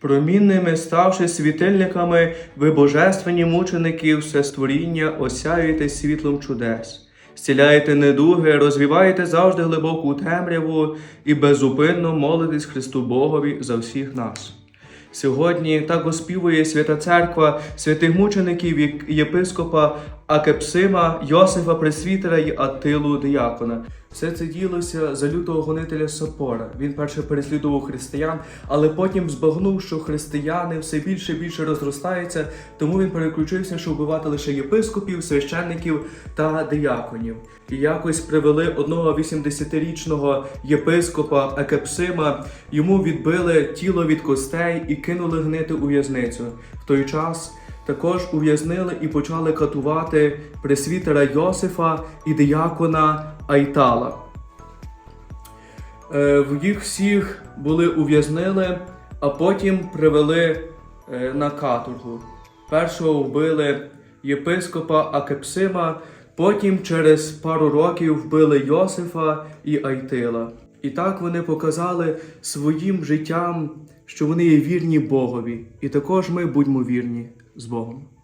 Промінними ставши світильниками, ви божественні мученики, все створіння осяюєте світлом чудес. Зціляєте недуги, розвіваєте завжди глибоку темряву і безупинно молитесь Христу Богові за всіх нас. Сьогодні так оспівує Свята Церква святих мучеників єпископа Акепсима, Йосифа Пресвітера і Аттилу Діякона. Все це ділося за лютого гонителя Сапора. Він перше переслідував християн, але потім збагнув, що християни все більше і більше розростаються, тому він переключився, щоб вбивати лише єпископів, священників та дияконів. І якось привели одного 80-річного єпископа Екепсима. Йому відбили тіло від костей і кинули гнити у в'язницю. В той час також ув'язнили і почали катувати пресвітера Йосифа і диякона Айтала. Е, в їх всіх були ув'язнили, а потім привели е, на каторгу. Першого вбили єпископа Акепсима, потім через пару років вбили Йосифа і Айтила. І так вони показали своїм життям, що вони є вірні Богові. І також ми будьмо вірні з Богом.